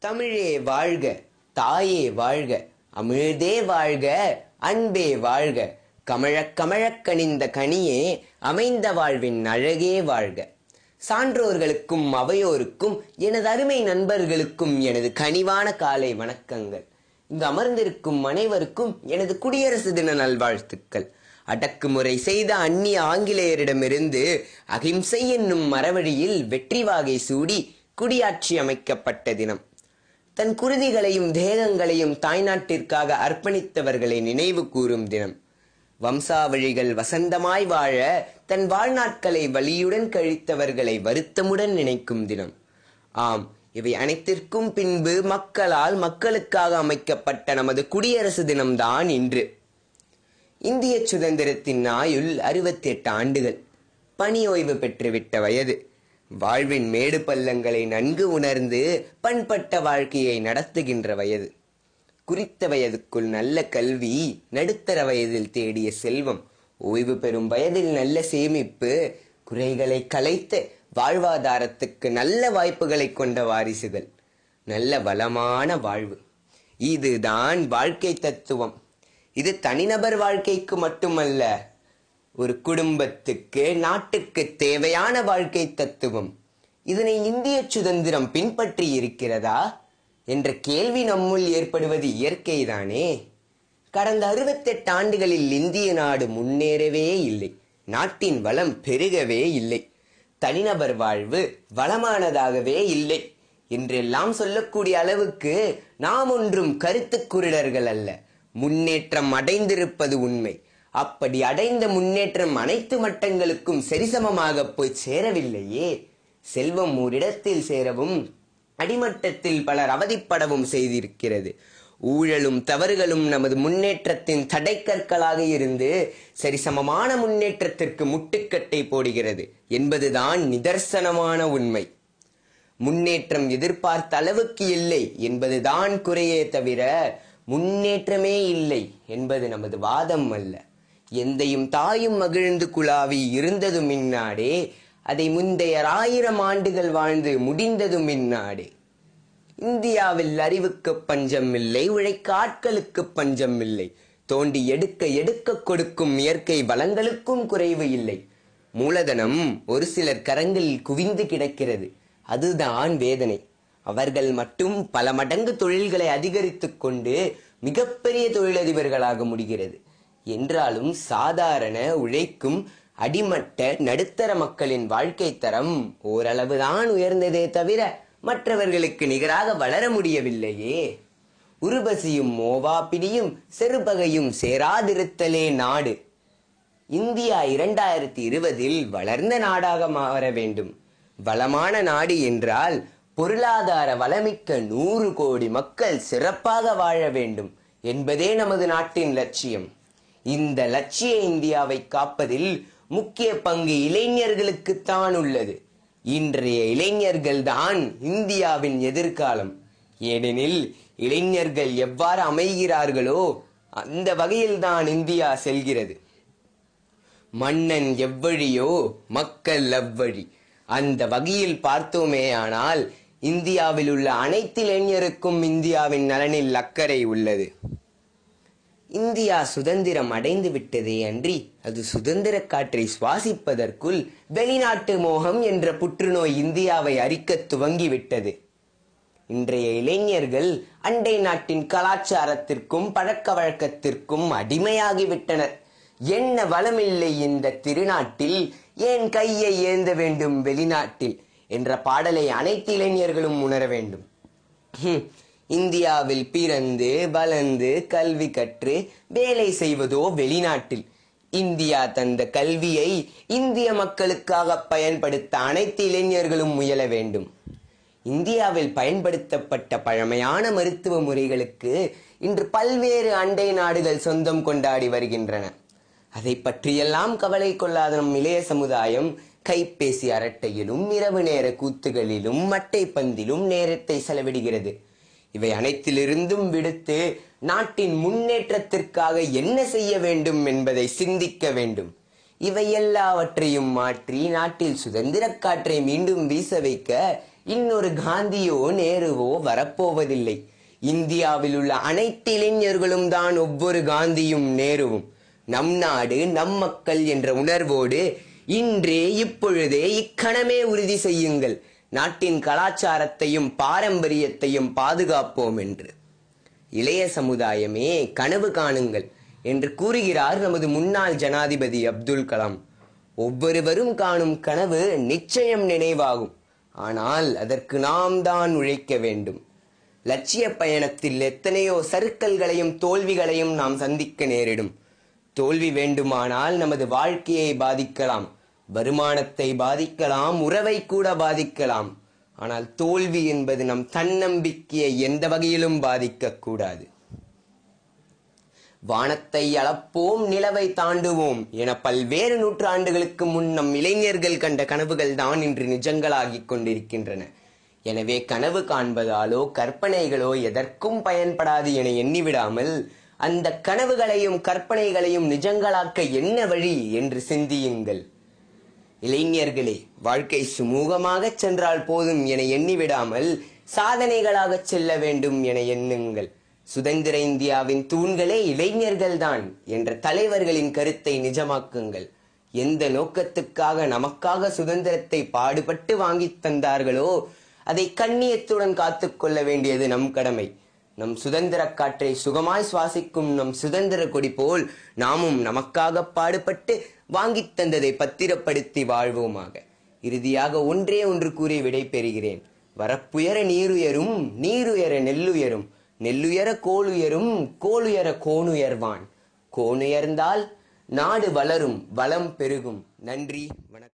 தமிழே வாழ்க தாயே வாழ்க அமிழ்தே வாழ்க அன்பே வாழ்க. கமழக் கமழக் கனிந்த கனியே அமைந்த வாழ்வின் அழகே வாழ்க. சான்றோர்களுக்கும் அவையோருக்கும் எனது அருமை நண்பர்களுக்கும் எனது கனிவான காலை வணக்கங்கள். இங்கு அமர்ந்திருக்கும் அனைவருக்கும் எனது குடியரசு தின நல்வாழ்த்துக்கள். அடக்குமுறை செய்த அந்நிய ஆங்கிலேயரிடமிருந்து அகிம்சை என்னும் மரவழியில் வெற்றி வாகை சூடி குடியாட்சி அமைக்கப்பட்ட தினம். தன் குருதிகளையும் தேகங்களையும் தாய்நாட்டிற்காக அர்ப்பணித்தவர்களை நினைவு கூறும் தினம். வம்சாவழிகள் வசந்தமாய் வாழ தன் வாழ்நாட்களை வலியுடன் கழித்தவர்களை வருத்தமுடன் நினைக்கும் தினம். ஆம் இவை அனைத்திற்கும் பின்பு மக்களால் மக்களுக்காக அமைக்கப்பட்ட நமது குடியரசு தினம்தான் இன்று. இந்திய சுதந்திரத்தின் ஆயுள் அறுபத்தி எட்டு ஆண்டுகள். பணி ஓய்வு பெற்றுவிட்ட வயது. வாழ்வின் மேடு பள்ளங்களை நன்கு உணர்ந்து பண்பட்ட வாழ்க்கையை நடத்துகின்ற வயது. குறித்த வயதுக்குள் நல்ல கல்வி நடுத்தர வயதில் தேடிய செல்வம் ஓய்வு பெறும் வயதில் நல்ல சேமிப்பு குறைகளை கலைத்து வாழ்வாதாரத்துக்கு நல்ல வாய்ப்புகளை கொண்ட வாரிசுகள் நல்ல வளமான வாழ்வு. இதுதான் வாழ்க்கை தத்துவம். இது தனிநபர் வாழ்க்கைக்கு மட்டுமல்ல ஒரு குடும்பத்துக்கு நாட்டுக்கு தேவையான வாழ்க்கை தத்துவம் இதனை இந்திய சுதந்திரம் பின்பற்றி இருக்கிறதா? என்ற கேள்வி நம்முள் ஏற்படுவது இயற்கைதானே? கடந்த அறுபத்தெட்டு ஆண்டுகளில் இந்திய நாடு முன்னேறவே இல்லை நாட்டின் வளம் பெருகவே இல்லை தனிநபர் வாழ்வு வளமானதாகவே இல்லை என்றெல்லாம் சொல்லக்கூடிய அளவுக்கு நாம் ஒன்றும் கருத்து குருடர்கள் அல்ல முன்னேற்றம் அடைந்திருப்பது உண்மை. அப்படி அடைந்த முன்னேற்றம் அனைத்து மட்டங்களுக்கும் சரிசமமாக போய் சேரவில்லையே. செல்வம் ஓரிடத்தில் சேரவும் அடிமட்டத்தில் பலர் அவதிப்படவும் செய்திருக்கிறது. ஊழலும் தவறுகளும் நமது முன்னேற்றத்தின் தடைக்கற்களாக இருந்து சரிசமமான முன்னேற்றத்திற்கு முட்டுக்கட்டை போடுகிறது. என்பதுதான் நிதர்சனமான உண்மை. முன்னேற்றம் எதிர்பார்த்த அளவுக்கு இல்லை என்பதுதான் குறையே தவிர முன்னேற்றமே இல்லை என்பது நமது வாதம் அல்ல. எந்தையும் தாயும் மகிழ்ந்து குழாவி இருந்ததும் இந்நாடே. அதை முந்தைய ஆயிரம் ஆண்டுகள் வாழ்ந்து முடிந்ததும் இந்நாடே. இந்தியாவில் அறிவுக்கு பஞ்சம் இல்லை உழைக்க ஆட்களுக்கு பஞ்சம் இல்லை தோண்டி எடுக்க எடுக்க கொடுக்கும் இயற்கை வளங்களுக்கும் குறைவு இல்லை. மூலதனம் ஒரு சிலர் கரங்களில் குவிந்து கிடக்கிறது. அதுதான் வேதனை. அவர்கள் மட்டும் பல மடங்கு தொழில்களை அதிகரித்துக் கொண்டு மிகப்பெரிய தொழிலதிபர்களாக முடிகிறது. என்றாலும் சாதாரண உழைக்கும் அடிமட்ட நடுத்தர மக்களின் வாழ்க்கை தரம் ஓரளவுதான் உயர்ந்ததே தவிர மற்றவர்களுக்கு நிகராக வளர முடியவில்லையே. உருபசியும் மோவாப்பிடியும் செருபகையும் சேராதிருத்தலே நாடு. இந்தியா இரண்டாயிரத்தி இருபதில் வளர்ந்த நாடாக மாற வேண்டும். வளமான நாடு என்றால் பொருளாதார வளமிக்க நூறு கோடி மக்கள் சிறப்பாக வாழ வேண்டும் என்பதே நமது நாட்டின் லட்சியம். இந்த லட்சிய இந்தியாவை காப்பதில் முக்கிய பங்கு இளைஞர்களுக்குத்தான் உள்ளது. இன்றைய இளைஞர்கள் தான் இந்தியாவின் எதிர்காலம். ஏனெனில் இளைஞர்கள் எவ்வாறு அமைகிறார்களோ அந்த வகையில்தான் இந்தியா செல்கிறது. மன்னன் எவ்வழியோ மக்கள் அவ்வழி. அந்த வகையில் பார்த்தோமேயானால் இந்தியாவில் உள்ள அனைத்து இளைஞருக்கும் இந்தியாவின் நலனில் அக்கறை உள்ளது. இந்தியா சுதந்திரம் அடைந்து விட்டதே அன்றி அது சுதந்திர காற்றை சுவாசிப்பதற்குள் வெளிநாட்டு மோகம் என்ற புற்றுநோய் இந்தியாவை அரிக்கத் துவங்கிவிட்டது. இன்றைய இளைஞர்கள் அண்டை நாட்டின் கலாச்சாரத்திற்கும் பழக்க வழக்கத்திற்கும் அடிமையாகிவிட்டனர். என்ன வளமில்லை இந்த திருநாட்டில் ஏன் கையை ஏந்த வேண்டும் வெளிநாட்டில்? என்ற பாடலை அனைத்து இளைஞர்களும் உணர வேண்டும். இந்தியாவில் பிறந்து வளர்ந்து கல்வி கற்று வேலை செய்வதோ வெளிநாட்டில். இந்தியா தந்த கல்வியை இந்திய மக்களுக்காக பயன்படுத்த அனைத்து இளைஞர்களும் முயல வேண்டும். இந்தியாவில் பயன்படுத்தப்பட்ட பழமையான மருத்துவ முறைகளுக்கு இன்று பல்வேறு அண்டை நாடுகள் சொந்தம் கொண்டாடி வருகின்றன. அதை பற்றியெல்லாம் கவலை கொள்ளாத நம் இளைய சமுதாயம் கைபேசி அரட்டையிலும் இரவு நேர கூத்துகளிலும் மட்டை பந்திலும் நேரத்தை செலவிடுகிறது. இவை அனைத்திலிருந்தும் விடுத்து நாட்டின் முன்னேற்றத்திற்காக என்ன செய்ய வேண்டும் என்பதை சிந்திக்க வேண்டும். இவை எல்லாவற்றையும் மாற்றி நாட்டில் சுதந்திர காற்றை மீண்டும் வீச வைக்க இன்னொரு காந்தியோ நேருவோ வரப்போவதில்லை. இந்தியாவில் உள்ள அனைத்து இளைஞர்களும் தான் ஒவ்வொரு காந்தியும் நேருவும். நம் நாடு நம் மக்கள் என்ற உணர்வோடு இன்றே இப்பொழுதே இக்கணமே உறுதி செய்யுங்கள். நாட்டின் கலாச்சாரத்தையும் பாரம்பரியத்தையும் பாதுகாப்போம் என்று. இளைய சமுதாயமே கனவு காணுங்கள் என்று கூறுகிறார் நமது முன்னாள் ஜனாதிபதி அப்துல் கலாம். ஒவ்வொருவரும் காணும் கனவு நிச்சயம் நினைவாகும். ஆனால் அதற்கு நாம் தான் உழைக்க வேண்டும். லட்சிய பயணத்தில் எத்தனையோ சறுக்கல்களையும் தோல்விகளையும் நாம் சந்திக்க நேரிடும். தோல்வி வேண்டுமானால் நமது வாழ்க்கையை பாதிக்கலாம். வருமானத்தை பாதிக்கலாம் உறவை கூட பாதிக்கலாம். ஆனால் தோல்வி என்பது நம் தன்னம்பிக்கையை எந்த வகையிலும் பாதிக்கக்கூடாது வானத்தை அளப்போம் நிலவை தாண்டுவோம் என பல்வேறு நூற்றாண்டுகளுக்கு முன் நம் இளைஞர்கள் கண்ட கனவுகள் தான் இன்று நிஜங்களாகிக் கொண்டிருக்கின்றன. எனவே கனவு காண்பதாலோ கற்பனைகளோ எதற்கும் பயன்படாது என எண்ணிவிடாமல் அந்த கனவுகளையும் கற்பனைகளையும் நிஜங்களாக்க என்ன வழி என்று சிந்தியுங்கள். இளைஞர்களே வாழ்க்கை சுமூகமாக சென்றால் போதும் என எண்ணிவிடாமல் சாதனைகளாக செல்ல வேண்டும் என எண்ணுங்கள். சுதந்திர இந்தியாவின் தூண்களே இளைஞர்கள்தான் என்ற தலைவர்களின் கருத்தை நிஜமாக்குங்கள். எந்த நோக்கத்துக்காக நமக்காக சுதந்திரத்தை பாடுபட்டு வாங்கித் தந்தார்களோ அதை கண்ணியத்துடன் காத்துக்கொள்ள வேண்டியது நம் கடமை. நம் சுதந்திர காற்றை சுகமாய் சுவாசிக்கும் நம் சுதந்திர கொடி போல் நாமும் நமக்காக பாடுபட்டு வாங்கித் தந்ததை பத்திரப்படுத்தி வாழ்வோமாக. இறுதியாக ஒன்றே ஒன்று கூறி விடை பெறுகிறேன். வரப்புயர நீருயரும் நீருயர நெல்லுயரும் நெல்லுயர கோளுயரும் கோளுயர கோணுயர்வான். கோணுயர்ந்தால் நாடு வளரும் வளம் பெருகும். நன்றி வணக்கம்.